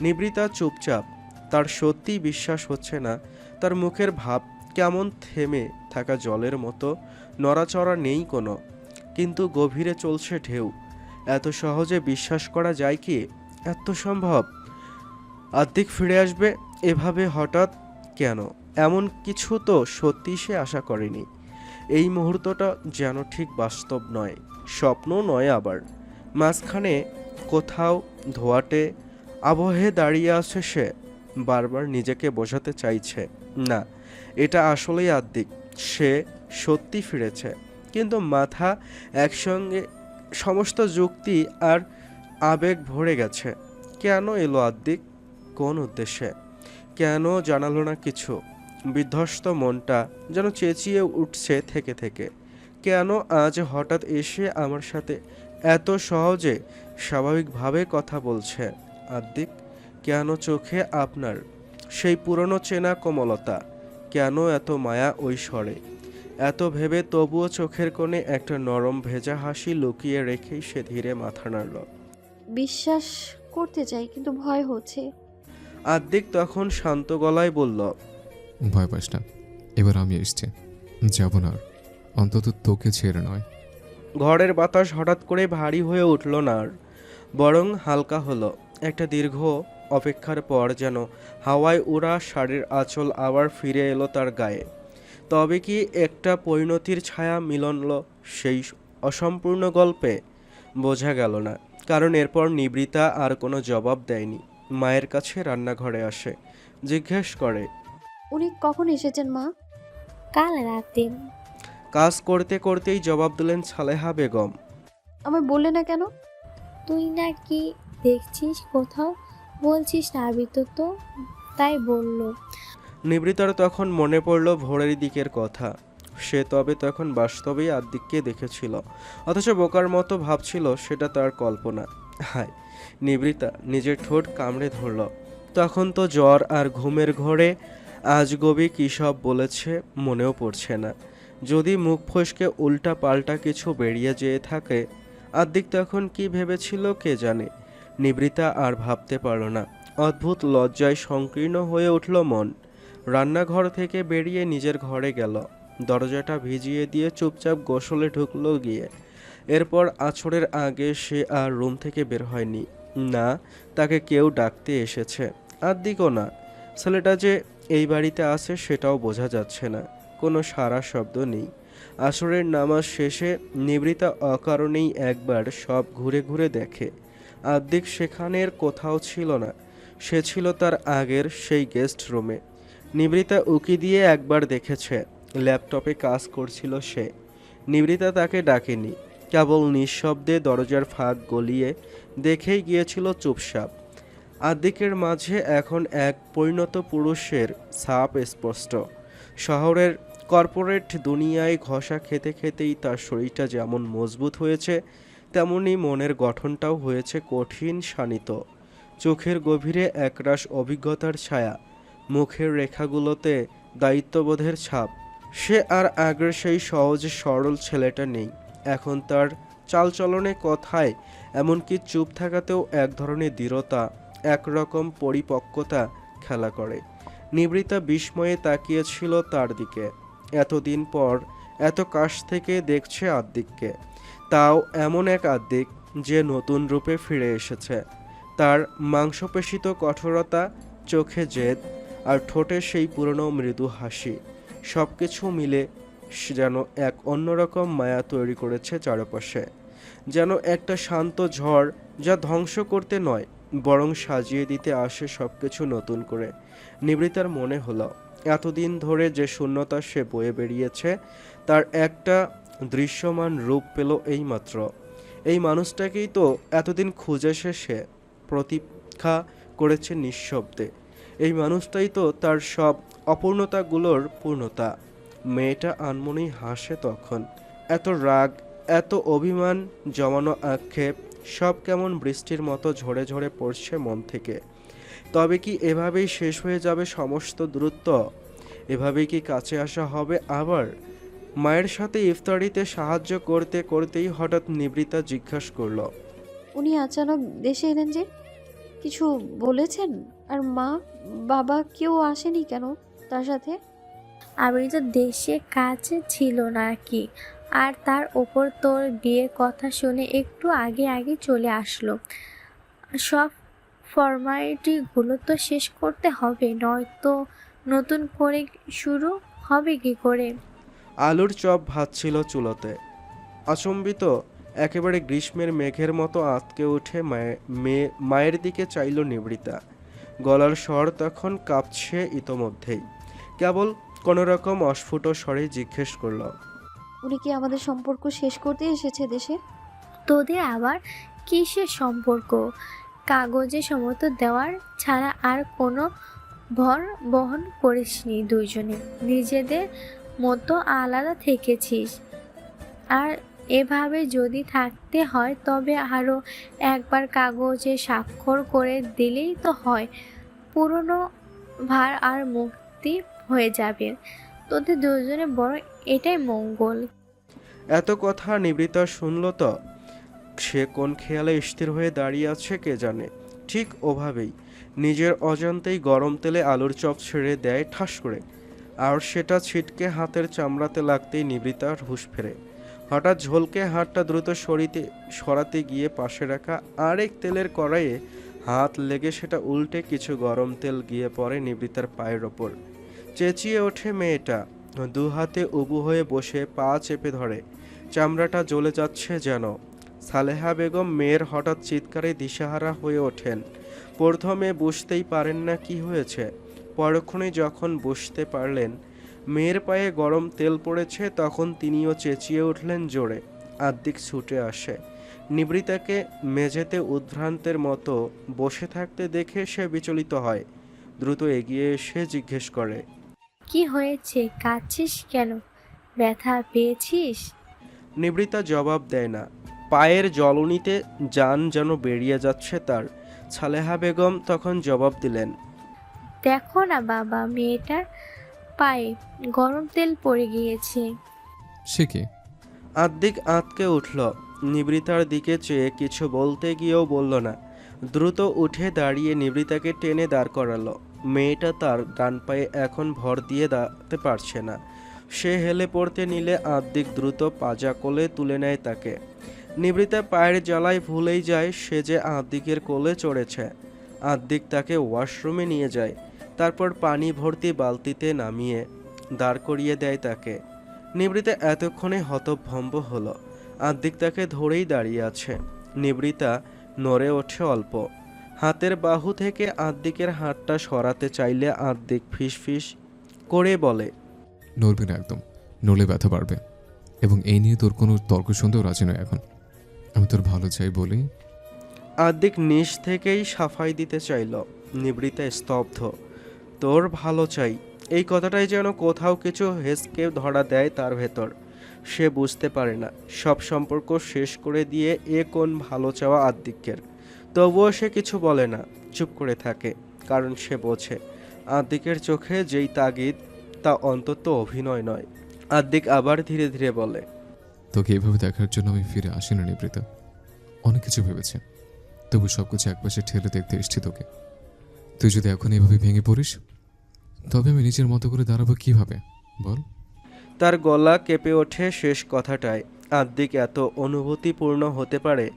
নিবৃতা চুপচাপ, তার সত্যিই বিশ্বাস হচ্ছে না, তার মুখের ভাব কেমন থেমে থাকা জলের মতো, নড়াচড়া নেই কোনো, কিন্তু গভীরে চলছে ঢেউ। এত সহজে বিশ্বাস করা যায় কি? এত সম্ভব? আর্ধেক ফিরে আসবে এভাবে হঠাৎ কেন? এমন কিছু তো সত্যি সে আশা করেনি। এই মুহূর্তটা যেন ঠিক বাস্তব নয় স্বপ্ন নয় আবার। মাঝখানে কোথাও ধোয়াটে আবহে দাঁড়িয়ে আছে সে। বারবার নিজেকে বোঝাতে চাইছে, না, এটা আসলেই আর্ধেক সে সত্যি ফিরেছে। কিন্তু মাথা একসঙ্গে, সমস্ত যুক্তি আর আবেগ ভরে গেছে। কেন এলো আর্ধেক কোন উদ্দেশ্যে? কেন জানালো না কিছু? বিধ্বস্ত মনটা যেন চেঁচিয়ে উঠছে থেকে থেকে। কেন আজ হঠাৎ এসে আমার সাথে এত সহজে, স্বাভাবিকভাবে কথা বলছে? আদ্দিক কেন চোখে আপনার? সেই পুরনো চেনা কোমলতা কেন এত মায়া ওই স্বরে এত ভেবে তবুও চোখের কোণে একটা নরম ভেজা হাসি লুকিয়ে রেখেই সে ধীরে মাথা নাড়ল। বিশ্বাস করতে চাই কিন্তু ভয় হচ্ছে। আদ্দিক তখন শান্ত গলায় বলল ভয় পাস না এবার আমি এসছি। যাব না আর অন্তত তোকে ছেড়ে নয়। ঘরের বাতাস হঠাৎ করে ভারী হয়ে উঠল না আর বরং হালকা হলো। একটা দীর্ঘ অপেক্ষার পর যেন হাওয়ায় উড়া শাড়ির আঁচল আবার ফিরে এলো তার গায়ে। তবে কি একটা পরিণতির ছায়া মিলনল সেই অসম্পূর্ণ গল্পে? বোঝা গেল না কারণ এরপর নিবৃতা আর কোনো জবাব দেয়নি। মায়ের কাছে রান্নাঘরে আসে জিজ্ঞেস করে উনি কখন এসেছেন মা? কাল রাতে কাজ করতে করতেই জবাব দিলেন সালেহা বেগম। আমায় বললে না কেন? তুই নাকি দেখছিস কোথাও? বলছিস না আবির তো, তাই বলল। নিবৃতার তখন মনে পড়ল ভোরের দিকের কথা। সে তবে তখন বাস্তবেই আদ্দিককে দেখেছিল। অথচ বোকার মতো ভাবছিল সেটা তার কল্পনা। হায়, নিবৃতা নিজের ঠোঁট কামড়ে ধরল। তখন তো জ্বর আর ঘুমের ঘরে আজগবি কী সব বলেছে মনেও পড়ছে না। যদি মুখ ফসকে উল্টা পাল্টা কিছু বেরিয়ে যেয়ে থাকে আদ্দিক তখন কি ভেবেছিল কে জানে? নিবৃতা আর ভাবতে পারল না। অদ্ভুত লজ্জায় সংকীর্ণ হয়ে উঠল মন। রান্নাঘর থেকে বেরিয়ে নিজের ঘরে গেল। দরজাটা ভিজিয়ে দিয়ে চুপচাপ গোসলে ঢুকলো গিয়ে। এরপর আছরের আগে সে আর রুম থেকে বের হয়নি। না, তাকে কেউ ডাকতে এসেছে। আর দিকও না। ছেলেটা যে এই বাড়িতে আছে সেটাও বোঝা যাচ্ছে না। কোনো সারা শব্দ নেই। আসরের নামাজ শেষে নিবৃতা অকারণেই একবার সব ঘুরে ঘুরে দেখে। আদ্দিক সেখানের কোথাও ছিল না। সে ছিল তার আগের সেই গেস্ট রুমে। নিবৃতা উকি দিয়ে একবার দেখেছে, ল্যাপটপে কাজ করছিল সে। নিবৃতা তাকে ডাকেনি, কেবল নিঃশব্দে দরজার ফাঁক গলিয়ে দেখেই গিয়েছিল চুপসাপ আদ্দিকের মাঝে এখন এক পরিণত পুরুষের ছাপ স্পষ্ট। শহরের কর্পোরেট দুনিয়ায় ঘষা খেতে খেতেই তার শরীরটা যেমন মজবুত হয়েছে তেমনি মনের গঠনটাও হয়েছে কঠিন শানিত। চোখের গভীরে একরাশ অভিজ্ঞতার ছায়া, মুখের রেখাগুলোতে দায়িত্ববোধের ছাপ। সে আর আগের সেই সহজ সরল ছেলেটা নেই। এখন তার চালচলনে কথায় এমনকি চুপ থাকাতেও এক ধরনের দৃঢ়তা, একরকম পরিপক্কতা খেলা করে। নিবৃতা বিস্ময়ে তাকিয়েছিল তার দিকে। এতদিন পর এত কাশ থেকে দেখছে আদ্দিককে। তাও এমন এক আদ্দিক যে নতুন রূপে ফিরে এসেছে। তার মাংসপেশিত কঠোরতা, চোখে জেদ আর ঠোঁটে সেই পুরনো মৃদু হাসি সব কিছু মিলে যেন এক অন্যরকম মায়া তৈরি করেছে চারপাশে। যেন একটা শান্ত ঝড় যা ধ্বংস করতে নয়, বরং সাজিয়ে দিতে আসে সব কিছু নতুন করে, নিবৃতার মনে হলো। এতদিন ধরে যে শূন্যতা সে বয়ে বেরিয়েছে তার একটা দৃশ্যমান রূপ পেল এইমাত্র। এই মানুষটাকেই তো এতদিন খুঁজে শেষে প্রতীক্ষা করেছে নিঃশব্দে। এই মানুষটাই তো তার সব অপূর্ণতাগুলোর পূর্ণতা। মেয়েটা আনমনেই হাসে তখন। এত রাগ, এত অভিমান, জমানো আক্ষেপ, সব কেমন বৃষ্টির মতো ঝরে ঝরে পড়ছে মন থেকে। তবে কি এভাবেই শেষ হয়ে যাবে সমস্ত দূরত্ব? এভাবেই কি কাছে আসা হবে আবার? মায়ের সাথে ইফতারিতে সাহায্য করতে করতেই হঠাৎ নিবৃতা জিজ্ঞাসা করল উনি আচানক দেশে এলেন যে? কিছু বলেছেন? আর মা বাবা কেউ আসেনি কেন তার সাথে? আমি তো দেশে কাছে ছিল না কি আর তার ওপর তোর বিয়ের কথা শুনে একটু আগে আগে চলে আসলো। সব ফর্মালিটিগুলো তো শেষ করতে হবে নয়তো নতুন করে শুরু হবে কি করে? আলুর চপ ভাজছিল চুলোতে। আচম্বিত একেবারে গ্রীষ্মের মেঘের মতো আঁতকে উঠে মায়ে- মেয়ে মায়ের দিকে চাইল নিবৃতা। গলার স্বর তখন কাঁপছে ইতোমধ্যেই। কেবল কোনো রকম অস্ফুট স্বরে জিজ্ঞেস করল উনি কি আমাদের সম্পর্ক শেষ করতে এসেছে দেশে? তোদের আবার কিসের সম্পর্ক? কাগজে সমত দেওয়ার ছাড়া আর কোনো ভর বহন করিসনি দুইজনে। নিজেদের মতো আলাদা থেকেছিস। আর এভাবে যদি থাকতে হয়, তবে আরও একবার কাগজে স্বাক্ষর করে দিলেই তো হয়। পুরনো ভার আর মুক্তি হয়ে যাবে। তোদের দুজনে বড় এটাই মঙ্গল। এত কথা নিবৃতা শুনল তো? সে কোন খেয়ালে স্থির হয়ে দাঁড়িয়ে আছে কে জানে? ঠিক ওভাবেই। নিজের অজান্তেই গরম তেলে আলুর চপ ছেড়ে দেয় ঠাস করে। আর সেটা ছিটকে হাতের চামড়াতে লাগতেই নিবৃতার হুঁশ ফেরে। হঠাৎ ঝোলকে হাতটা দ্রুত সরিতে, সরাতে গিয়ে পাশে রাখা আরেক তেলের কড়াইয়ে হাত লেগে সেটা উল্টে কিছু গরম তেল গিয়ে পড়ে নিবৃতার পায়ের ওপর। চেঁচিয়ে ওঠে মেয়েটা, দু হাতে উবু হয়ে বসে পা চেপে ধরে। চামড়াটা জ্বলে যাচ্ছে যেন। সালেহা বেগম মেয়ের হঠাৎ চিৎকারে দিশাহারা হয়ে ওঠেন। প্রথমে বুঝতেই পারেন না কি হয়েছে। পরক্ষণে যখন বসতে পারলেন মেয়ের পায়ে গরম তেল পড়েছে তখন তিনিও চেঁচিয়ে উঠলেন জোরে আদ্দিক ছুটে আসে। নিবৃতাকে মেঝেতে উদ্ভ্রান্তের মতো বসে থাকতে দেখে সে বিচলিত হয় দ্রুত এগিয়ে এসে জিজ্ঞেস করে। কি হয়েছে? কাঁদছিস কেন? ব্যথা পেয়েছিস? নিবৃতা জবাব দেয় না। পায়ের জলনিতে যান যেন বেরিয়ে যাচ্ছে তার। ছালেহা বেগম তখন জবাব দিলেন দেখো না বাবা মেয়েটার পায়ে গরম তেল পড়ে গিয়েছে। সে কি? আদ্দিক আঁতকে উঠল। নিবৃতার দিকে চেয়ে কিছু বলতে গিয়েও বলল না। দ্রুত উঠে দাঁড়িয়ে নিবৃতাকে টেনে দাঁড় করালো। মেয়েটা তার ডান পায়ে এখন ভর দিয়ে দাঁড়াতে পারছে না। সে হেলে পড়তে নিলে আদ্দিক দ্রুত পাজা কোলে তুলে নেয় তাকে। নিবৃতা পায়ের জ্বালায় ভুলেই যায় সে যে আদ্দিকের কোলে চড়েছে। আদ্দিক তাকে ওয়াশরুমে নিয়ে যায়। তারপর পানি ভর্তি বালতিতে নামিয়ে দাঁড় করিয়ে দেয় তাকে। নিবৃতা এতক্ষণে হতভম্ব হলো। আদ্দিক তাকে ধরেই দাঁড়িয়ে আছে। নিবৃতা নড়ে ওঠে অল্প। হাতের বাহু থেকে আদ্দিকের হাতটা সরাতে চাইলে আদ্দিক ফিস ফিস করে বলে নড়বি না একদম। নড়লে ব্যথা বাড়বে। এবং এই নিয়ে তোর কোনো তর্ক শুনতেও রাজি নয় এখন। আমি তোর ভালো চাই বলি আদ্দিক নিজ থেকেই সাফাই দিতে চাইল। নিবৃতা স্তব্ধ। তোর ভালো চাই। এই কথাটাই যেন কোথাও কিছু হেসকে ধরা দেয় তার ভেতর। সে বুঝতে পারে না। সব সম্পর্ক শেষ করে দিয়ে এ কোন ভালো চাওয়া আদ্দিকের। তবুও সে কিছু বলে না। চুপ করে থাকে, কারণ সে বোঝে। আদ্দিকের চোখে যেই তাগিদ, তা অন্তত অভিনয় নয়। আদ্দিক আবার ধীরে ধীরে বলে, তোকে এভাবে দেখার জন্য আমি ফিরে আসি না নিবৃতা। অনেক কিছু ভেবেছি। তবু সব কিছু একপাশে ঠেলে দেখতে এসছি তোকে। তুই যদি এখন এভাবে ভেঙে পড়িস তবে আমি নিজের মতো করে দাঁড়াবো কীভাবে? বল। তার গলা কেঁপে ওঠে শেষ কথাটায়। আদ্দিক এত অনুভূতিপূর্ণ হতে পারে,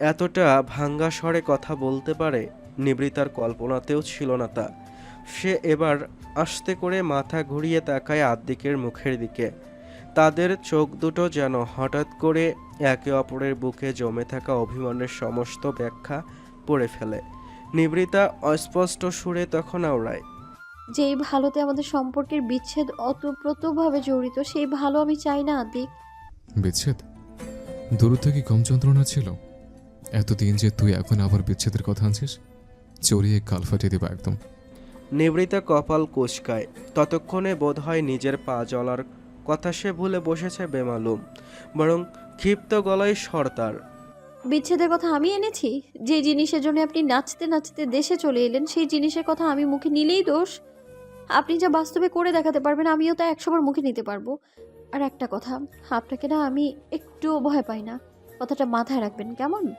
এতটা ভাঙ্গা স্বরে কথা বলতে পারে, নিবৃতার কল্পনাতেও ছিল না তা। সে এবার আস্তে করে মাথা ঘুরিয়ে তাকায় আদ্দিকের মুখের দিকে। তাদের চোখ দুটো যেন হঠাৎ করে একে অপরের বুকে জমে থাকা অভিমানের সমস্ত ব্যাখ্যা পড়ে ফেলে। নিবৃতা অস্পষ্ট সুরে তখন আওড়ায় যেই ভালোতে আমাদের সম্পর্কের বিচ্ছেদ অতপ্রতভাবে জড়িত সেই ভালো আমি চাই না আদিক বিচ্ছেদ? দূরত্ব কি কম যন্ত্রণা ছিল? এতদিন যে তুই এখন আবার বিচ্ছেদের কথা আনছিস চড়িয়ে কাল ফাটিয়ে দেবা একদম। নিবৃতা কপাল কুচকায়। ততক্ষণে বোধ হয় নিজের পা জ্বলার কথা সে ভুলে বসেছে বেমালুম বরং ক্ষিপ্ত গলায় সর্দার বিচ্ছেদের কথা আমি এনেছি? যে জিনিসের জন্য আপনি নাচতে নাচতে দেশে চলে এলেন সেই জিনিসের কথা আমি মুখে নিলেই দোষ? আপনি যা বাস্তবে করে দেখাতে পারবেন, আমিও তা একশোবার মুখে নিতে পারব। আর একটা কথা, আপনাকে না আমি একটুও ভয় পাই না। কথাটা মাথায় রাখবেন, কেমন?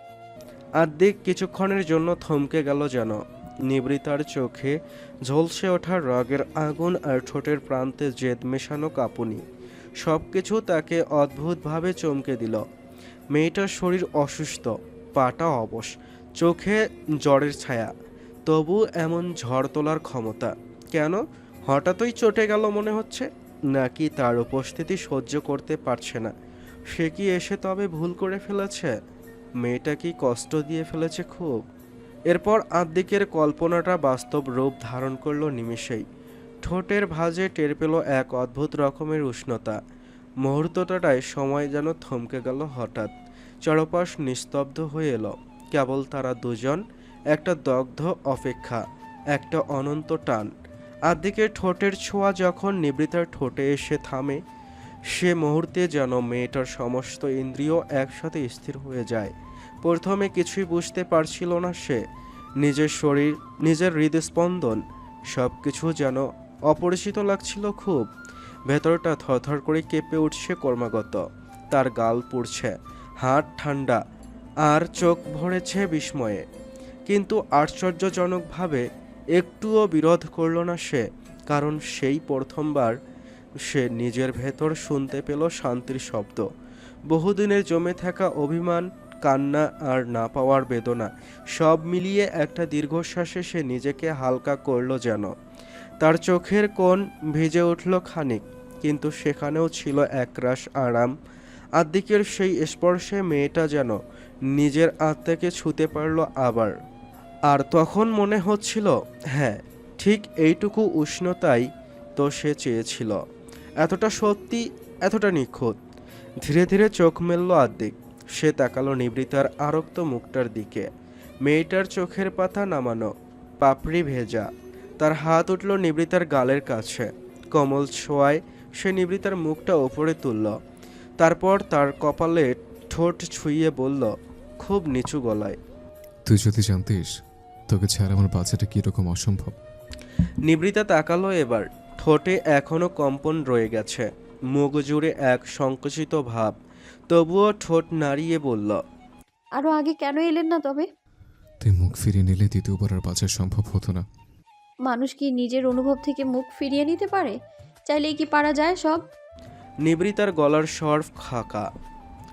আদ্দিক কিছুক্ষণের জন্য থমকে গেল যেন। নিবৃতার চোখে ঝলসে ওঠা রাগের আগুন আর ঠোঁটের প্রান্তে জেদ মেশানো কাঁপুনি। সব কিছু তাকে অদ্ভুতভাবে চমকে দিল। মেয়েটার শরীর অসুস্থ, পাটা অবশ, চোখে জ্বরের ছায়া। তবু এমন ঝড় তোলার ক্ষমতা। কেন? হঠাৎই চটে গেল মনে হচ্ছে। নাকি তার উপস্থিতি সহ্য করতে পারছে না। সে কি এসে তবে ভুল করে ফেলেছে? মেয়েটা কি কষ্ট দিয়ে ফেলেছে খুব? এরপর আদ্দিকের কল্পনাটা বাস্তব রূপ ধারণ করল নিমেষেই। ঠোঁটের ভাঁজে টের পেল এক অদ্ভুত রকমের উষ্ণতা। মুহূর্তটায় সময় যেন থমকে গেল হঠাৎ। চারপাশ নিস্তব্ধ হয়ে এলো। কেবল তারা দুজন, একটা দগ্ধ অপেক্ষা, একটা অনন্ত টান। আদ্দিকের ঠোঁটের ছোঁয়া যখন নিবৃতার ঠোঁটে এসে থামে, সে মুহূর্তে যেন মেয়েটার সমস্ত ইন্দ্রিয় একসাথে স্থির হয়ে যায়। প্রথমে কিছুই বুঝতে পারছিল না সে। নিজের শরীর, নিজের হৃদস্পন্দন সব কিছু যেন অপরিচিত লাগছিল খুব। ভেতরটা থরথর করে কেঁপে উঠছে ক্রমাগত। তার গাল পুড়ছে হাত ঠান্ডা, আর চোখ ভরেছে বিস্ময়ে। কিন্তু আশ্চর্যজনকভাবে একটুও বিরোধ করল না সে, কারণ সেই প্রথমবার সে নিজের ভেতর শুনতে পেল শান্তির শব্দ। বহুদিনের জমে থাকা অভিমান, কান্না আর না পাওয়ার বেদনা, সব মিলিয়ে একটা দীর্ঘশ্বাসে সে নিজেকে হালকা করল যেন। তার চোখের কোণ ভিজে উঠল খানিক, কিন্তু সেখানেও ছিল একরাশ আরাম। আদ্দিকের সেই স্পর্শে মেয়েটা যেন নিজের আত্মাকে ছুতে পারল আবার। আর তখন মনে হচ্ছিল হ্যাঁ ঠিক এইটুকু উষ্ণতাই তো সে চেয়েছিল। এতটা সত্যি, এতটা নিখুঁত। ধীরে ধীরে চোখ মেলল আদ্দিক। সে তাকালো নিবৃতার আরক্ত মুখটার দিকে। মেয়েটার চোখের পাতা নামানো, পাপড়ি ভেজা। তার হাত উঠল নিবৃতার গালের কাছে। কমল ছোঁয়ায় সে নিবৃতার মুখটা ওপরে তুলল। তারপর তার কপালে ঠোঁট ছুঁয়ে বলল, খুব নিচু গলায়। তুই যদি জানতিস তোকে ছাড়া আমার বাচ্চাটা কীরকম অসম্ভব? নিবৃতা তাকালো এবার। ঠোঁটে এখনও কম্পন রয়ে গেছে। মুখ জুড়ে এক সংকুচিত ভাব। তবুও ঠোঁট নাড়িয়ে বলল আরও আগে কেন এলেন না তবে? তুই মুখ ফিরিয়ে নিলে দ্বিতীয়বার আর বাঁচা সম্ভব হতো না। মানুষ কি নিজের অনুভব থেকে মুখ ফিরিয়ে নিতে পারে? চাইলেই কি পারা যায় সব? নিবৃতার গলার স্বর খাকা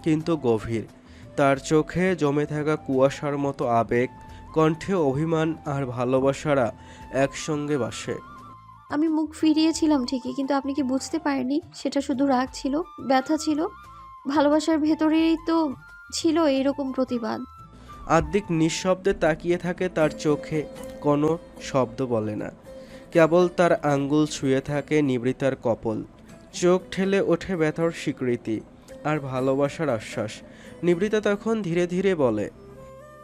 কিন্তু গভীর। তার চোখে জমে থাকা কুয়াশার মতো আবেগ কণ্ঠে অভিমান আর ভালোবাসারা একসঙ্গে বাসে। আমি মুখ ফিরিয়েছিলাম ঠিকই কিন্তু আপনি কি বুঝতে পারেননি? সেটা শুধু রাগ ছিল ব্যথা ছিল। ভালোবাসার ভেতরেই তো ছিল এইরকম প্রতিবাদ। আদ্দিক নিঃশব্দে তাকিয়ে থাকে তার চোখে কোনো শব্দ বলে না। কেবল তার আঙ্গুল ছুঁয়ে থাকে নিবৃতার কপল। চোখ ঠেলে ওঠে ব্যথার স্বীকৃতি আর ভালোবাসার আশ্বাস। নিবৃতা তখন ধীরে ধীরে বলে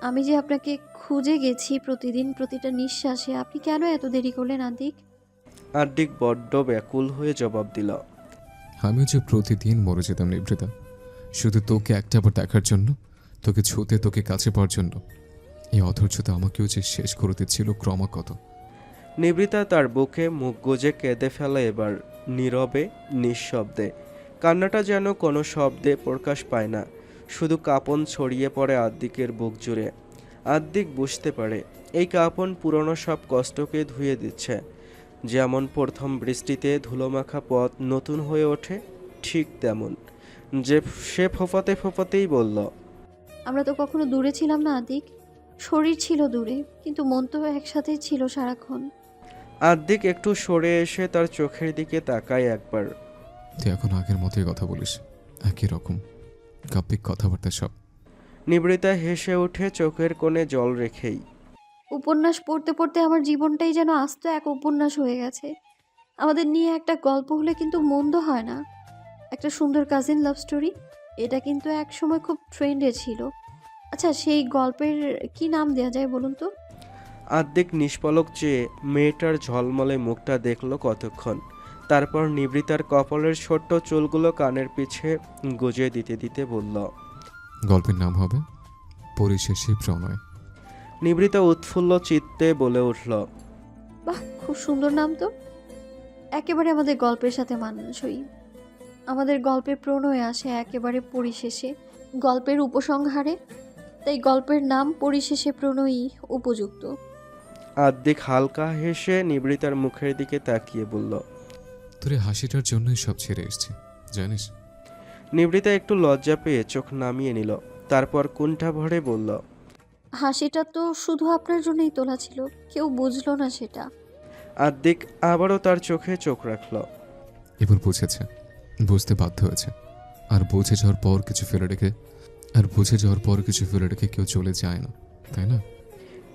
আমি যে আপনাকে খুঁজে গেছি প্রতিদিন প্রতিটা নিঃশ্বাসে আপনি কেন এত দেরি করলেন আদিক আদ্দিক বড্ড ব্যাকুল হয়ে জবাব দিল। আমিও যে প্রতিদিন মরে যেতাম নিবৃতা শুধু তোকে একটা বার দেখার জন্য তোকে ছুতে তোকে কাছে পাওয়ার জন্য। এই অধৈর্যতা আমাকেও যে শেষ করে দিচ্ছিল ক্রমাগত। নিবৃতা তার বুকে মুখ গুজে কেঁদে ফেলে এবার নীরবে নিঃশব্দে। কান্নাটা যেন কোনো শব্দে প্রকাশ পায় না। শুধু কাপন ছড়িয়ে পড়ে আদ্দিকের বুক জুড়ে। আদ্দিক বুঝতে পারে এই কাপন পুরনো সব কষ্টকে ধুয়ে দিচ্ছে। যেমন প্রথম বৃষ্টিতে ধুলোমাখা পথ নতুন হয়ে ওঠে ঠিক তেমন। যে সে ফোফাতে ফোফাতেই বলল আমরা তো কখনো দূরে ছিলাম না আদিক। শরীর ছিল দূরে কিন্তু মন তো একসাথেই ছিল সারাক্ষণ। আদ্দিক একটু সরে এসে তার চোখের দিকে তাকায় একবার। তুই এখন আগের মতোই কথা বলিস একই রকম। কাব্যিক কথাবার্তা সব। নিবৃতা হেসে উঠে চোখের কোণে জল রেখেই। উপন্যাস পড়তে পড়তে আমার জীবনটাই যেন আস্ত এক উপন্যাস হয়ে গেছে। আমাদের নিয়ে একটা গল্প হলে কিন্তু মন্দ হয় না। একটা সুন্দর কাজিন লাভ স্টোরি এটা কিন্তু এক সময় খুব ট্রেন্ডে ছিল। আচ্ছা সেই গল্পের কি নাম দেওয়া যায় বলুন তো? আদ্দিক নিষ্পলক চেয়ে মেয়েটার ঝলমলে মুখটা দেখল কতক্ষণ। তারপর নিবৃতার কপালের ছোট্ট চুলগুলো কানের পিছে গুজে দিতে দিতে বলল গল্পের নাম হবে পরিশেষে প্রণয়। নিবৃতা উৎফুল্ল চিত্তে বলে উঠল বাহ খুব সুন্দর নাম তো। একেবারে আমাদের গল্পের সাথে মানানসই। আমাদের গল্পের প্রণয় আসে একেবারে পরিশেষে গল্পের উপসংহারে। তাই গল্পের নাম পরিশেষে প্রণয়ী উপযুক্ত। আদ্দিক হালকা হেসে নিবৃতার মুখের দিকে তাকিয়ে বলল তোর এই হাসিটার জন্যই সব ছেড়ে এসছে জানিস? নিবৃতা একটু লজ্জা পেয়ে চোখ নামিয়ে নিল তারপর কুণ্ঠা ভরে বলল হাসিটা তো শুধু আপনার জন্যই তোলা ছিল কেউ বুঝলো না সেটা। আদ্দিক আবারও তার চোখে চোখ রাখল। এবার বুঝেছে বুঝতে বাধ্য হয়েছে। আর বুঝে যাওয়ার পর কিছু ফেলে রেখে আর বুঝে যাওয়ার পর কিছু ফেলে রেখে কেউ চলে যায় না তাই না?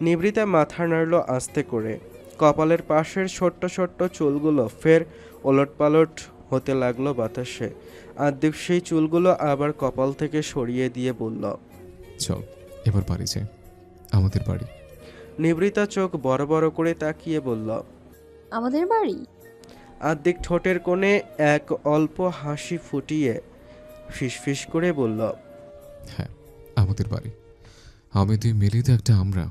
নিবৃতা মাথা নাড়ল আস্তে করে কপালের পাশের ছোট্ট ছোট্ট চুলগুলো ফের ওলটপালট হতে লাগল বাতাসে। আদ্দিক সেই চুলগুলো আবার কপাল থেকে সরিয়ে দিয়ে বলল চল এবার বাড়ি যাই। আমাদের বাড়ি। নিবৃতা চোখ বড় বড় করে তাকিয়ে বলল আমাদের বাড়ি? আদ্দিক ঠোঁটের কোণে এক অল্প হাসি ফুটিয়ে ফিসফিস করে বলল হ্যাঁ আমাদের বাড়ি। আমি দুই মিলিয়ে তো একটা আমরা।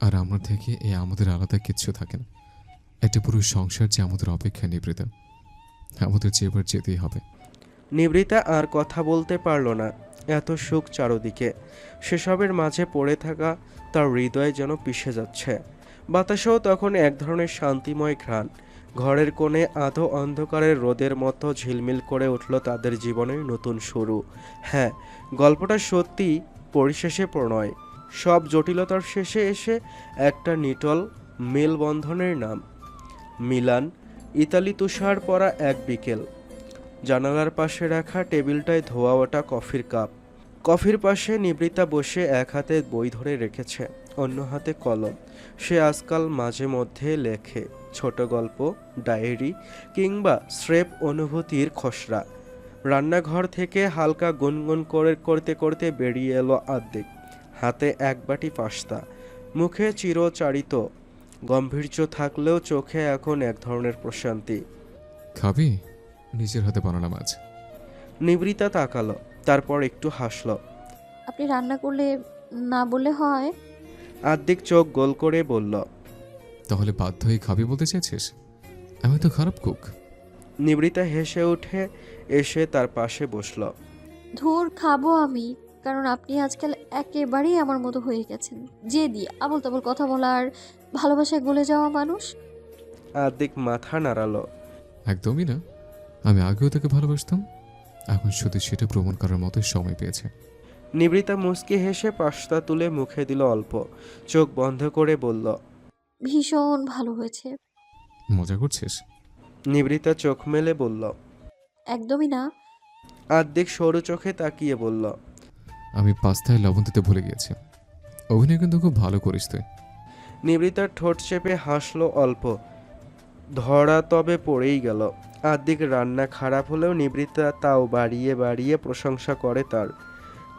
আর আমার থেকে এ আমাদের আলাদা কিচ্ছু থাকে না। একটা পুরো সংসার যে আমাদের অপেক্ষা নিবৃত, আমাদের যে এবার যেতেই হবে। নিবৃতা আর কথা বলতে পারল না, এত সুখ চারদিকে। সেসবের মাঝে পড়ে থাকা তার হৃদয় যেন পিষে যাচ্ছে। বাতাসেও তখন এক ধরনের শান্তিময় ঘ্রাণ। ঘরের কোণে আধো অন্ধকারের রোদের মতো ঝিলমিল করে উঠল তাদের জীবনের নতুন শুরু। হ্যাঁ গল্পটা সত্যি পরিশেষে প্রণয়। সব জটিলতার শেষে এসে একটা নিটল মেলবন্ধনের নাম। মিলান, ইতালি তুষার পরা এক বিকেল। জানালার পাশে রাখা টেবিলটায় ধোয়া ওটা কফির কাপ। কফির পাশে নিবৃতা বসে এক হাতে বই ধরে রেখেছে, অন্য হাতে কলম। সে আজকাল মাঝে মধ্যে লেখে, ছোট গল্প, ডায়েরি কিংবা স্রেপ অনুভূতির খসড়া। রান্নাঘর থেকে হালকা গুনগুন করে করতে করতে বেরিয়ে এলো আর্ধেক। হাতে এক বাটি পাস্তা। মুখে চিরচারিত। গম্ভীর্য থাকলেও চোখে এখন এক ধরনের প্রশান্তি। খাবি? নিজের হাতে বানানো মাছ নিবৃতা তাকালো তারপর একটু হাসল। আপনি রান্না করলে না বলে হয়? আর্ধেক চোখ গোল করে বলল তাহলে বাধ্য হয়ে খাবি বলতে চাইছিস? আমি তো খারাপ কুক। নিবৃতা হেসে উঠে এসে তার পাশে বসল। ধুর খাব আমি। কারণ আপনি আজকাল একেবারেই আমার মতো হয়ে গেছেন। যে দিয়ে আবল তাবল কথা বলার ভালোবাসায় গলে যাওয়া মানুষ। আর্ধেক মাথা নাড়ালো। একদমই না। আমি আগেও তাকে ভালোবাসতাম এখন শুধু সেটা প্রমাণ করার মতো সময় পেয়েছে। নিবৃতা মুচকি হেসে পাস্তা তুলে মুখে দিল অল্প। চোখ বন্ধ করে বলল ভীষণ ভালো হয়েছে। মজা করছিস? নিবৃতা চোখ মেলে বলল একদমই না। আর্ধেক সরু চোখে তাকিয়ে বলল আমি পাস্তায় লবণ দিতে ভুলে গিয়েছি। অভিনয় কিন্তু খুব ভালো করিস তুই। নিবৃতার ঠোঁট চেপে হাসলো অল্প। ধরা তবে পড়েই গেল। আর্ধেক রান্না খারাপ হলেও নিবৃতা তাও বাড়িয়ে বাড়িয়ে প্রশংসা করে তার।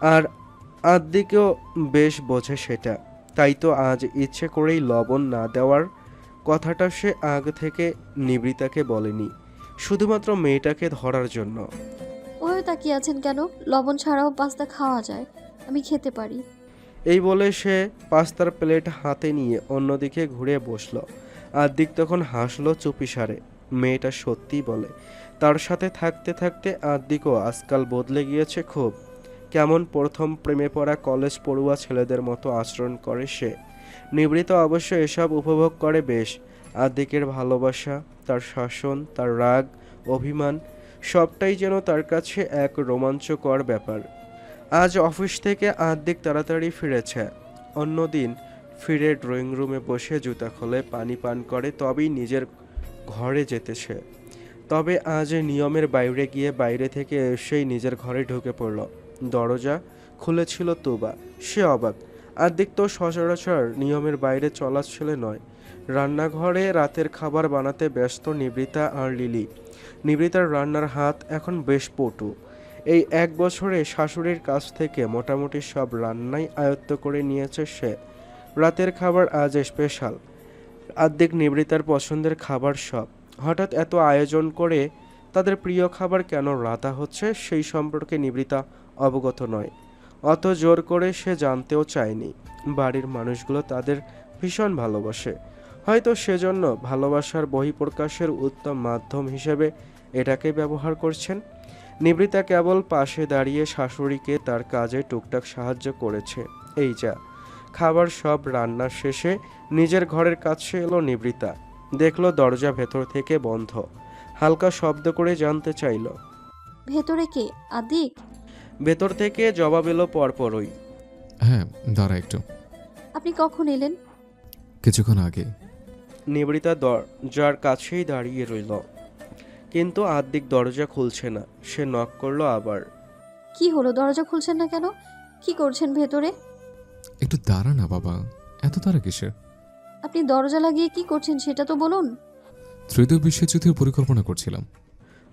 আর আর্ধেকেও বেশ বোঝে সেটা। তাই তো আজ ইচ্ছে করেই লবণ না দেওয়ার কথাটা সে আগ থেকে নিবৃতাকে বলেনি। শুধুমাত্র মেয়েটাকে ধরার জন্য। ওভাবে তাকিয়ে আছেন কেন? লবণ ছাড়াও পাস্তা খাওয়া যায়। আমি খেতে পারি। এই বলে সে পাস্তার প্লেট হাতে নিয়ে অন্যদিকে ঘুরে বসল আদ্দিক তখন হাসলো চুপিসারে মেয়েটা সত্যি বলে, তার সাথে থাকতে থাকতে আদ্দিকও আজকাল বদলে গিয়েছে খুব। কেমন প্রথম প্রেমে পড়া কলেজ পড়ুয়া ছেলেদের মতো আচরণ করে সে। নিবৃত অবশ্য এসব উপভোগ করে বেশ। আদ্দিকের ভালোবাসা, তার শাসন, তার রাগ, অভিমান সবটাই যেন তার কাছে এক রোমাঞ্চকর ব্যাপার। আজ অফিস থেকে আর্ধেক তাড়াতাড়ি ফিরেছে। অন্যদিন ফিরে ড্রয়িং রুমে বসে জুতা খোলে পানি পান করে তবেই নিজের ঘরে যেতেছে। তবে আজ নিয়মের বাইরে গিয়ে বাইরে থেকে এসেই নিজের ঘরে ঢুকে পড়ল। দরজা খুলেছিল তুবা। সে অবাক। আর্ধেক তো সচরাচর নিয়মের বাইরে চলা ছেলে নয়। রান্নাঘরে রাতের খাবার বানাতে ব্যস্ত নিবৃতা আর লিলি। নিবৃতার রান্নার হাত এখন বেশ পটু। এই এক বছরে শাশুড়ির কাছ থেকে মোটামুটি সব রান্নাই আয়ত্ত করে নিয়েছে সে। রাতের খাবার আজ স্পেশাল আর্ধেক নিবৃতার পছন্দের খাবার সব। হঠাৎ এত আয়োজন করে তাদের প্রিয় খাবার কেন রাতা হচ্ছে সেই সম্পর্কে নিবৃতা অবগত নয়। অত জোর করে সে জানতেও চায়নি। বাড়ির মানুষগুলো তাদের ভীষণ ভালোবাসে। হয়তো সেজন্য ভালোবাসার বহিঃপ্রকাশের উত্তম মাধ্যম হিসেবে এটাকে ব্যবহার করছেন। নিবৃতা কেবল পাশে দাঁড়িয়ে শাশুড়িকে তার কাজে টুকটাক সাহায্য করেছে। এই যা খাবার সব রান্না শেষে নিজের ঘরের কাছে এলো নিবৃতা। দেখল দরজা ভেতর থেকে বন্ধ। হালকা শব্দ করে জানতে চাইল ভেতরে কে? আদিক? ভেতর থেকে জবাব এলো পরপরই। হ্যাঁ দাঁড়া একটু। আপনি কখন এলেন? কিছুক্ষণ আগে। নিবৃতা দরজার কাছেই দাঁড়িয়ে রইল। কিন্তু আদ্দিক দরজা খুলছে না সে নক করল আবার। কি হলো? দরজা খুলছেন না কেন? কি করছেন ভেতরে? একটু দাঁড়া না বাবা এত তারা কিসের? আপনি দরজা লাগিয়ে কি করছেন সেটা তো বলুন। তৃতীয় বিশ্বযুদ্ধের পরিকল্পনা করছিলাম।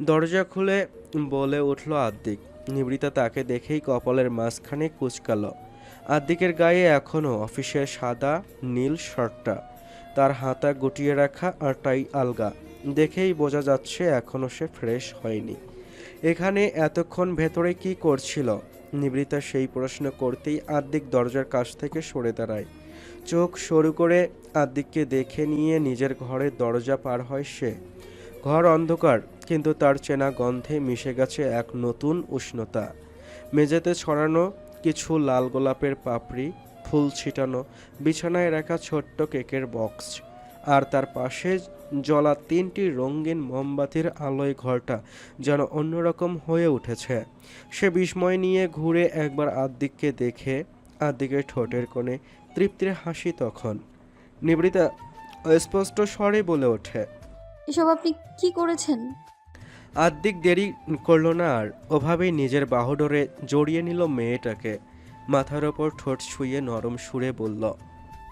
দরজা খুলে বলে উঠল আদ্দিক নিবৃতা তাকে দেখেই কপালের মাঝখানে কুচকালো। আদ্দিকের গায়ে এখনও অফিসের সাদা নীল শার্টটা। তার হাতা গুটিয়ে রাখা আর টাই আলগা। দেখেই বোঝা যাচ্ছে এখনও সে ফ্রেশ হয়নি। এখানে এতক্ষণ ভেতরে কি করছিল? নিবৃতা সেই প্রশ্ন করতেই আদ্দিক দরজার কাছ থেকে সরে দাঁড়ায়। চোখ সরু করে আদ্দিককে দেখে নিয়ে নিজের ঘরের দরজা পার হয় সে। ঘর অন্ধকার, কিন্তু তার চেনা গন্ধে মিশে গেছে এক নতুন উষ্ণতা। মেঝেতে ছড়ানো কিছু লাল গোলাপের পাপড়ি ফুল ছিটানো বিছানায় রাখা ছোট্ট কেকের বক্স। আর তার পাশে জ্বলা তিনটি রঙিন মোমবাতির আলোয় ঘরটা যেন অন্যরকম হয়ে উঠেছে। সে বিস্ময় নিয়ে ঘুরে একবার আদ্দিককে দেখে আদ্দিকের ঠোঁটের কোণে তৃপ্তির হাসি তখন। নিবৃতা স্পষ্ট স্বরে বলে ওঠে এসব আপনি কি করেছেন? আদ্দিক দেরি করল না আর ওভাবেই নিজের বাহুডোরে জড়িয়ে নিল মেয়েটাকে। মাথার ওপর ঠোঁট ছুঁয়ে নরম সুরে বলল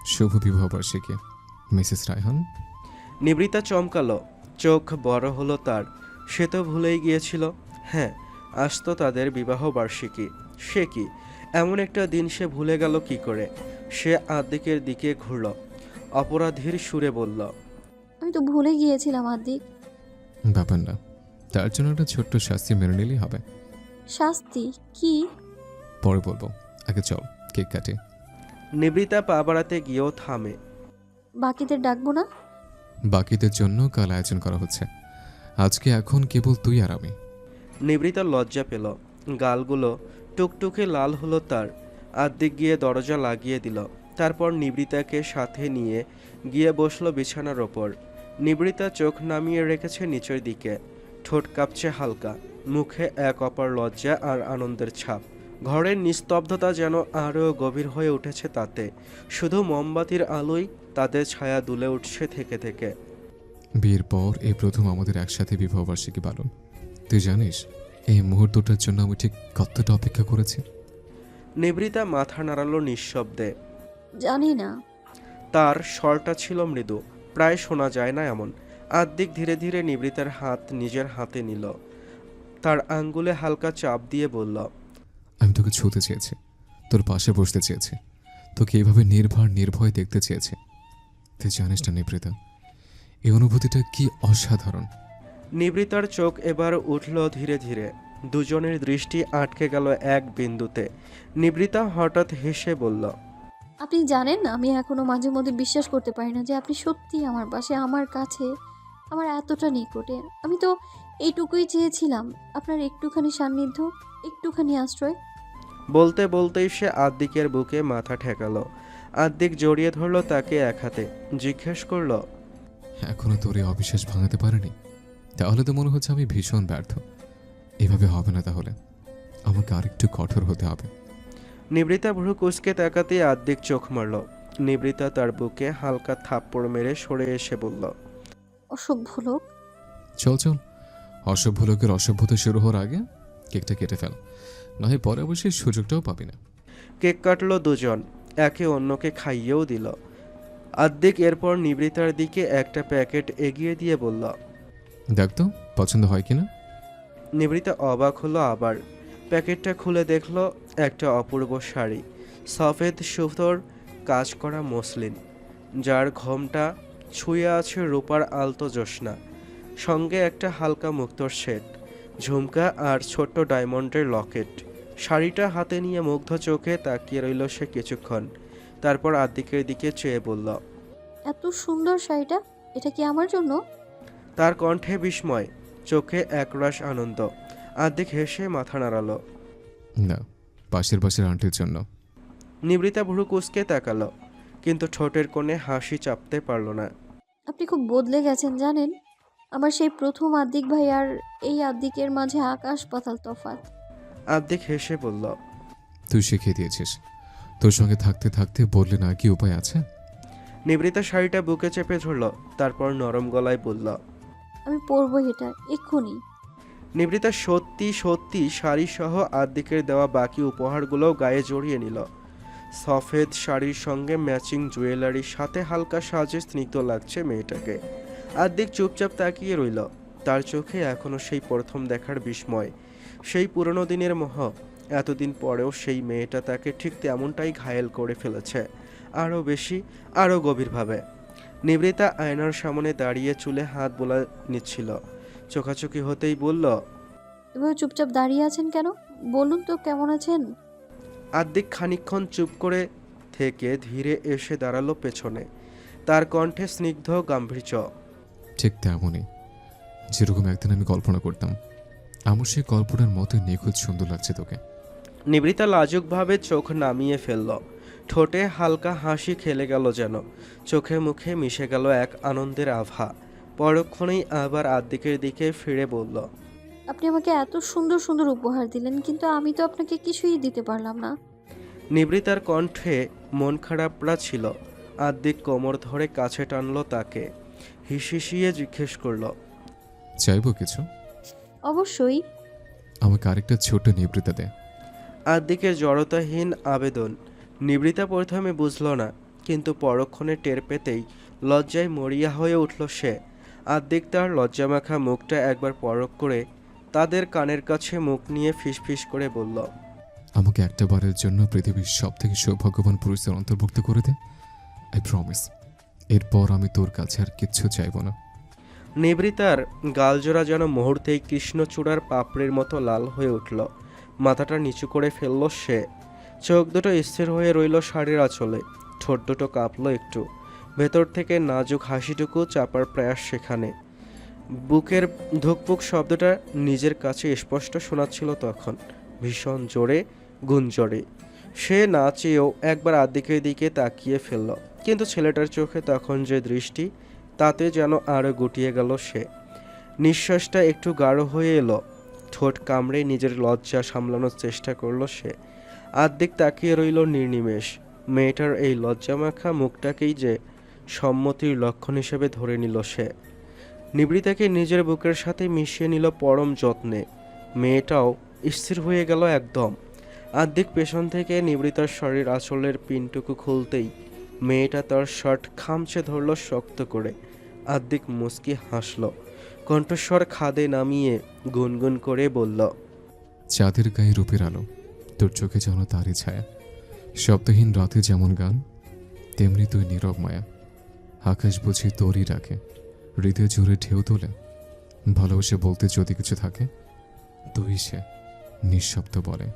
শুভ বিবাহ বার্ষিকী মিসেস রায়হান। নিবৃতা চমকালো চোখ বড় হলো তার। সে তো ভুলেই গিয়েছিল। হ্যাঁ আজ তো তাদের বিবাহ বার্ষিকী সে কি? এমন একটা দিন সে ভুলে গেল কি করে? সে আদ্দিকের দিকে ঘুরল অপরাধীর সুরে বলল আমি তো ভুলে গিয়েছিলাম আদিক ব্যাপার না তার জন্য একটা ছোট্ট শাস্তি মেনে নিলেই হবে। শাস্তি? কি? পরে বলব। আগে চল কেক কাটি। নিবৃতা পা বাড়াতে গিয়েও থামে। বাকিদের ডাকবো না? বাকিদের জন্য কাল আয়োজন করা হচ্ছে। আজকে এখন কেবল তুই আর আমি। নিবৃতা লজ্জা পেল। গালগুলো টুকটুকে লাল হলো তার। আর্ধেক গিয়ে দরজা লাগিয়ে দিল। তারপর নিবৃতাকে সাথে নিয়ে গিয়ে বসল বিছানার ওপর। নিবৃতা চোখ নামিয়ে রেখেছে নিচের দিকে। ঠোঁট কাঁপছে হালকা। মুখে এক অপার লজ্জা আর আনন্দের ছাপ। ঘরের নিস্তব্ধতা যেন আরও গভীর হয়ে উঠেছে তাতে। শুধু মোমবাতির আলোয় তাদের ছায়া দুলে উঠছে থেকে থেকে। বিয়ের পর এই প্রথম আমাদের একসাথে বিবাহবার্ষিকী পালন। তুই জানিস এই মুহূর্তটার জন্য আমি ঠিক কতটা অপেক্ষা করেছি? নিবৃতা মাথা নাড়ালো নিঃশব্দে। জানি না। তার স্বরটা ছিল মৃদু প্রায় শোনা যায় না এমন। আদ্দিক ধীরে ধীরে নিবৃতার হাত নিজের হাতে নিল। তার আঙ্গুলে হালকা চাপ দিয়ে বলল আমি তোকে ছুতে চেয়েছি। তোর পাশে বসতে চেয়েছি। তোকে এভাবে নির্ভর নির্ভয় দেখতে চেয়েছি। তুই জানিস না নিবৃতা এই অনুভূতিটা কি অসাধারণ। নিবৃতার চোখ এবার উঠল ধীরে ধীরে। দুজনের দৃষ্টি আটকে গেল এক বিন্দুতে। নিবৃতা হঠাৎ হেসে বলল আপনি জানেন আমি এখনও মাঝে মধ্যে বিশ্বাস করতে পারি না যে আপনি সত্যি আমার পাশে আমার কাছে আমার এতটা নিকটে। আমি তো এইটুকুই চেয়েছিলাম আপনার একটুখানি সান্নিধ্য একটুখানি আশ্রয় বলতে বলতেই সে আদ্দিকের বুকে মাথা ঠেকালো। আদ্দিক জড়িয়ে ধরলো তাকে এক হাতে জিজ্ঞেস করল এখনও তোর এই অবিশ্বাস ভাঙাতে পারেনি? তাহলে তো মনে হচ্ছে আমি ভীষণ ব্যর্থ। এভাবে হবে না তাহলে। আমাকে আরেকটু কঠোর হতে হবে। নিবৃতা ভ্রু কুচকে তাকাতেই আদ্দিক চোখ মারল। নিবৃতা তার বুকে হালকা থাপ্পড় মেরে সরে এসে বলল অসভ্য লোক? চল চল। অসভ্য লোকের অসভ্যতা শুরু হওয়ার আগে কেকটা কেটে ফেল। নয় পরে অবশ্যই সুযোগটাও পাবি না। কেক কাটলো দুজন। একে অন্যকে খাইয়েও দিল। আদ্দিক এরপর নিবৃতার দিকে একটা প্যাকেট এগিয়ে দিয়ে বলল দেখ তো পছন্দ হয় কিনা? নিবৃতা অবাক হলো আবার। প্যাকেটটা খুলে দেখল একটা অপূর্ব শাড়ি সফেদ সুতোর কাজ করা মসলিন যার ঘোমটা ছুঁয়ে আছে রূপার আলতো জোসনা সঙ্গে একটা হালকা মুক্তোর সেট ঝুমকা আর ছোট্ট ডায়মন্ডের লকেট। শাড়িটা হাতে নিয়ে মুগ্ধ চোখে তাকিয়ে রইল সে কিছুক্ষণ। তারপর আদ্দিকের দিকে চেয়ে বলল এত সুন্দর শাড়িটা এটা কি আমার জন্য? তার কণ্ঠে বিস্ময় চোখে একরাশ আনন্দ। আদ্দিক হেসে মাথা নাড়ালো না পাশের পাশের আন্টির জন্য। নিবৃতা ভুরু কুচকে তাকালো কিন্তু ঠোঁটের কোণে হাসি চাপতে পারল না। আপনি খুব বদলে গেছেন জানেন? আমার সেই প্রথম আদ্দিক ভাই আর এই আদ্দিকের মাঝে আকাশ পাতাল তফাত আদ্দিক হেসে বলল তুই শিখিয়ে দিয়েছিস। তোর সঙ্গে থাকতে থাকতে বললে না কি উপায় আছে? নিবৃতা শাড়িটা বুকে চেপে ধরল তারপর নরম গলায় বলল আমি পরবো এটা এক্ষুনি। নিবৃতা সত্যি সত্যি শাড়ি সহ আদ্দিকের দেওয়া বাকি উপহারগুলো গায়ে জড়িয়ে নিল। সফেদ শাড়ির সঙ্গে ম্যাচিং জুয়েলারির সাথে হালকা সাজে স্নিগ্ধ লাগছে মেয়েটাকে। আদ্দিক চুপচাপ তাকিয়ে রইল। তার চোখে এখনও সেই প্রথম দেখার বিস্ময় সেই পুরনো দিনের মোহ। এতদিন পরেও সেই মেয়েটা তাকে ঠিক তেমনটাই ঘায়েল করে ফেলেছে আরও বেশি আরও গভীরভাবে। নিবৃতা আয়নার সামনে দাঁড়িয়ে চুলে হাত বোলা নিচ্ছিল। চোখাচোখি হতেই বলল এভাবে চুপচাপ দাঁড়িয়ে আছেন কেন? বলুন তো কেমন আছেন? আদ্দিক খানিকক্ষণ চুপ করে থেকে ধীরে এসে দাঁড়াল পেছনে। তার কণ্ঠে স্নিগ্ধ গাম্ভীর্য। ঠিক তেমনই। যেরকম একদিন আমি কল্পনা করতাম আমার সেই কল্পনার মতোই নিখুঁত সুন্দর লাগছে তোকে। নিবৃতা লাজুকভাবে চোখ নামিয়ে ফেলল। ঠোঁটে হালকা হাসি খেলে গেল যেন। চোখে মুখে মিশে গেল এক আনন্দের আভা। পরক্ষণেই আবার আদ্দিকের দিকে ফিরে বলল আপনি আমাকে এত সুন্দর সুন্দর উপহার দিলেন কিন্তু আমি তো আপনাকে কিছুই দিতে পারলাম না। নিবৃতার কণ্ঠে মন খারাপরা ছিল। আদ্দিক কোমর ধরে কাছে টানলো তাকে। হিসিয়ে জিজ্ঞেস করল চাইব কিছু? অবশ্যই। আমাকে আরেকটা ছোট নিবৃত্তা দে। আদ্দিকের জড়তাহীন আবেদন। নিবৃতা প্রথমে বুঝল না কিন্তু পরক্ষণে টের পেতেই লজ্জায় মরিয়া হয়ে উঠল সে। আদ্দিক তার লজ্জামাখা মুখটা একবার পরখ করে তাদের কানের কাছে মুখ নিয়ে ফিসফিস করে বলল আমাকে একটা বারের জন্য পৃথিবীর সব থেকে সৌভাগ্যবান পুরুষদের অন্তর্ভুক্ত করে দে। আই প্রমিস এরপর আমি তোর কাছে আর কিচ্ছু চাইব না। নিবৃতার গালজোড়া যেন মুহূর্তেই কৃষ্ণচূড়ার পাপড়ির মতো লাল হয়ে উঠল। মাথাটা নিচু করে ফেলল সে। চোখ দুটো স্থির হয়ে রইল শাড়ির আঁচলে। ঠোঁট দুটো কাঁপল একটু। ভেতর থেকে নাজুক হাসিটুকু চাপার প্রয়াস সেখানে। বুকের ধুকপুক শব্দটা নিজের কাছে স্পষ্ট শোনাচ্ছিল তখন। ভীষণ জোরে, গুঞ্জরে। সে না চেয়েও একবার আদিকের দিকে তাকিয়ে ফেলল। কিন্তু ছেলেটার চোখে তখন যে দৃষ্টি, তাতে যেন আরও গুটিয়ে গেল সে। নিঃশ্বাসটা একটু গাঢ় হয়ে এলো। ঠোঁট কামড়ে নিজের লজ্জা সামলানোর চেষ্টা করল সে। আর্ধেক তাকিয়ে রইল নির্নিমেষ। মেয়েটার এই লজ্জামাখা মুখটাকেই যে সম্মতির লক্ষণ হিসেবে ধরে নিল সে। নিবৃতাকে নিজের বুকের সাথে মিশিয়ে নিল পরম যত্নে। মেয়েটাও স্থির হয়ে গেল একদম। আর্ধেক পেছন থেকে নিবৃতার শরীর আঁচলের পিনটুকু খুলতেই মেয়েটা তার শার্ট খামচে ধরল শক্ত করে। আর্ধেক মুস্কি হাসল। কণ্ঠস্বর খাদে নামিয়ে গুনগুন করে বলল, চাঁদের গায়ে রূপের আলো, তোর চোখে যেন তারই ছায়া। শব্দহীন রাতে যেমন গান, তেমনি তুই নীরব মায়া। আকাশ বুঝি তোরই রাখে হৃদয় জোরে ঢেউ তোলে। ভালোবাসে বলতে যদি কিছু থাকে, তুই সে নিঃশব্দ বলে।